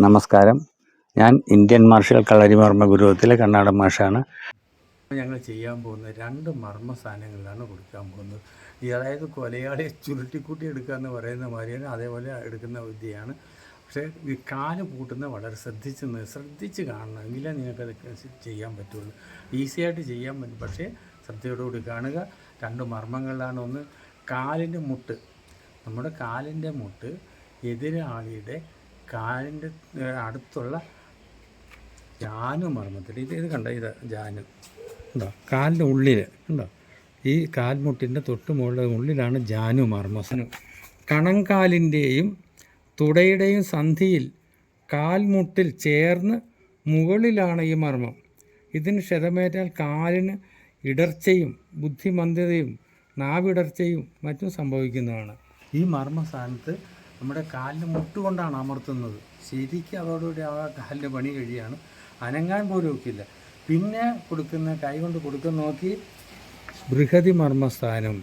നമസ്കാരം. ഞാൻ Indian martial കളരിമർമ്മ ഗുരുവത്തിലെ കർണാടക മാഷാണ്. ഞങ്ങൾ ചെയ്യാൻ പോകുന്ന രണ്ട് മർമ്മ സാധനങ്ങളിലാണ് കൊടുക്കാൻ പോകുന്നത്. അതായത് കൊലയാളിയെ ചുരുട്ടിക്കൂട്ടി എടുക്കുക എന്ന് പറയുന്ന മാതിരിയാണ് അതേപോലെ എടുക്കുന്ന വിദ്യയാണ്. പക്ഷേ ഈ കാൽ പൂട്ടുന്ന വളരെ ശ്രദ്ധിച്ച് ശ്രദ്ധിച്ച് കാണണം. എങ്കിലേ നിങ്ങൾക്കത് ചെയ്യാൻ പറ്റുള്ളൂ. ഈസി ആയിട്ട് ചെയ്യാൻ പറ്റും. പക്ഷേ ശ്രദ്ധയോടുകൂടി കാണുക. രണ്ട് മർമ്മങ്ങളിലാണ് ഒന്ന് കാലിന്റെ മുട്ട്. നമ്മുടെ കാലിന്റെ മുട്ട് എതിരാളിയുടെ കാലിന്റെ അടുത്തുള്ള ജാനു മർമ്മത്തിൽ. ഇത് ഇത് കണ്ടോ ഇത് ജാനു. ഉണ്ടോ കാലിന്റെ ഉള്ളിൽ ഉണ്ടോ ഈ കാൽമുട്ടിന്റെ തൊട്ട് മുകളിൽ ഉള്ളിലാണ് ജാനു മർമ്മസനു കണങ്കാലിന്റെയും തുടയുടെയും സന്ധിയിൽ കാൽമുട്ടിൽ ചേർന്ന് മുകളിലാണ് ഈ മർമ്മം. ഇതിന് ക്ഷതമേറ്റാൽ കാലിന് ഇടർച്ചയും ബുദ്ധിമന്ദതയും നാവിടർച്ചയും മറ്റും സംഭവിക്കുന്നതാണ്. ഈ മർമ്മ സ്ഥാനത്ത് നമ്മുടെ കാലിന് മുട്ടുകൊണ്ടാണ് അമർത്തുന്നത്. ശരിക്കും അതോടുകൂടി ആ കാലിന്റെ പണി കഴിയാണ്. അനങ്ങാൻ പോലും ഒക്കില്ല. പിന്നെ കൊടുക്കുന്ന കൈ കൊണ്ട് കൊടുക്കുന്ന നോക്കി ബൃഹതി മർമ്മസ്ഥാനം.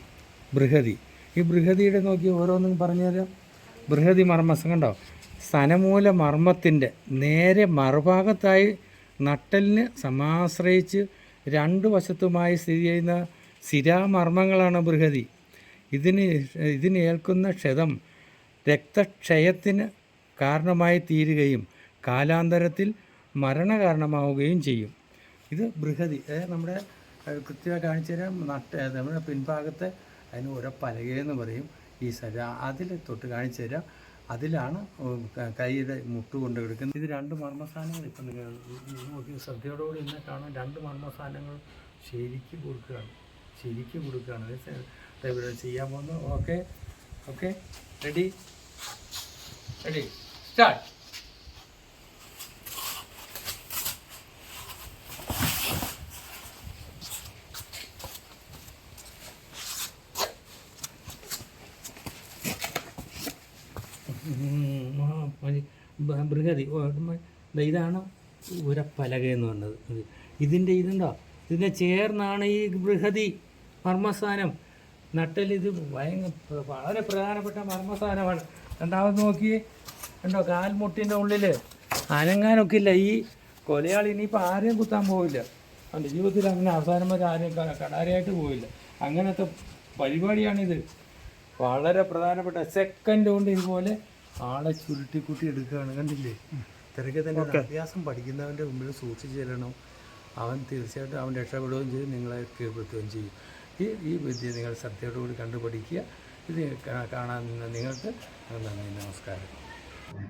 ബൃഹതി. ഈ ബൃഹതിയുടെ നോക്കി ഓരോന്നും പറഞ്ഞുതരാം ബൃഹതി മർമ്മസം കണ്ടോ? സ്ഥനമൂല മർമ്മത്തിന്റെ നേരെ മറുഭാഗത്തായി നട്ടലിന് സമാശ്രയിച്ച് രണ്ട് വശത്തുമായി സ്ഥിതി ചെയ്യുന്ന സ്ഥിരാമർമ്മങ്ങളാണ് ബൃഹതി. ഇതിന് ഇതിനേൽക്കുന്ന ക്ഷതം രക്തക്ഷയത്തിന് കാരണമായി തീരുകയും കാലാന്തരത്തിൽ മരണകാരണമാവുകയും ചെയ്യും. ഇത് ബൃഹതി നമ്മുടെ കൃത്യമായി കാണിച്ചു തരാം. നട്ട നമ്മുടെ പിൻഭാഗത്തെ അതിന് ഓരോ പലകയെന്ന് പറയും. ഈ സര അതിൽ തൊട്ട് കാണിച്ചു തരാം. അതിലാണ് കൈയുടെ മുട്ട് കൊണ്ട് എടുക്കുന്നത് ഇത് രണ്ട് മർമ്മസ്ഥാനങ്ങൾ ഇപ്പം നിങ്ങൾ നോക്കി ശ്രദ്ധയോടുകൂടി ഇന്ന് കാണാൻ രണ്ട് മർമ്മസ്ഥാനങ്ങൾ ശരിക്കും കൊടുക്കുകയാണ്. ശരിക്കും കൊടുക്കുകയാണ്. ചെയ്യാൻ പോകുന്നത് okay okay ready. Ready start ബൃഹതി ഇതാണ് ഉരപ്പലക എന്ന് പറഞ്ഞത്. ഇതിന്റെ ഇതുണ്ടോ? ഇതിനെ ചേർന്നാണ് ഈ ബൃഹതി മർമ്മസ്ഥാനം നട്ടൽ ഇത് ഭയങ്കര വളരെ പ്രധാനപ്പെട്ട മർമ്മസ്ഥാനമാണ് രണ്ടാമത് നോക്കി. കണ്ടോ കാൽമുട്ടിന്റെ ഉള്ളിൽ അനങ്ങാനൊക്കെ ഇല്ല. ഈ കൊലയാളി ഇനിയിപ്പോൾ ആരെയും കുത്താൻ പോവില്ല. അവന്റെ ജീവിതത്തിൽ അങ്ങനെ അവസാനം വരെ ആരെയും കടാരയായിട്ട് പോവില്ല. അങ്ങനത്തെ പരിപാടിയാണിത്. വളരെ പ്രധാനപ്പെട്ട സെക്കൻഡ് കൊണ്ട് ഇതുപോലെ ആളെ ചുരുട്ടിക്കുട്ടി എടുക്കുകയാണ്. കണ്ടില്ലേ? ഇത്രയൊക്കെ തന്നെ അഭ്യാസം പഠിക്കുന്നവന്റെ മുമ്പിൽ സൂക്ഷിച്ച് ചെല്ലണം. അവൻ തീർച്ചയായിട്ടും അവൻ രക്ഷപ്പെടുകയും ചെയ്യും നിങ്ങളെ കീഴ്പ്പെടുത്തുകയും ചെയ്യും. ഈ ഈ വിദ്യ നിങ്ങൾ ശ്രദ്ധയോടുകൂടി കണ്ടു പഠിക്കുക ഇത് കാണാൻ നിങ്ങൾക്ക് നന്ദി നമസ്കാരം.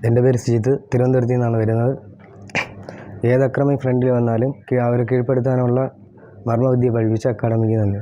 എന്റെ പേര് ശ്രീജിത്ത് തിരുവനന്തപുരത്ത് നിന്നാണ് വരുന്നത്. ഏത് അക്രമി ഫ്രണ്ടിൽ വന്നാലും അവർ കീഴ്പ്പെടുത്താനുള്ള മർമ്മവിദ്യ പഠിപ്പിച്ച അക്കാഡമിക്ക് നന്ദി.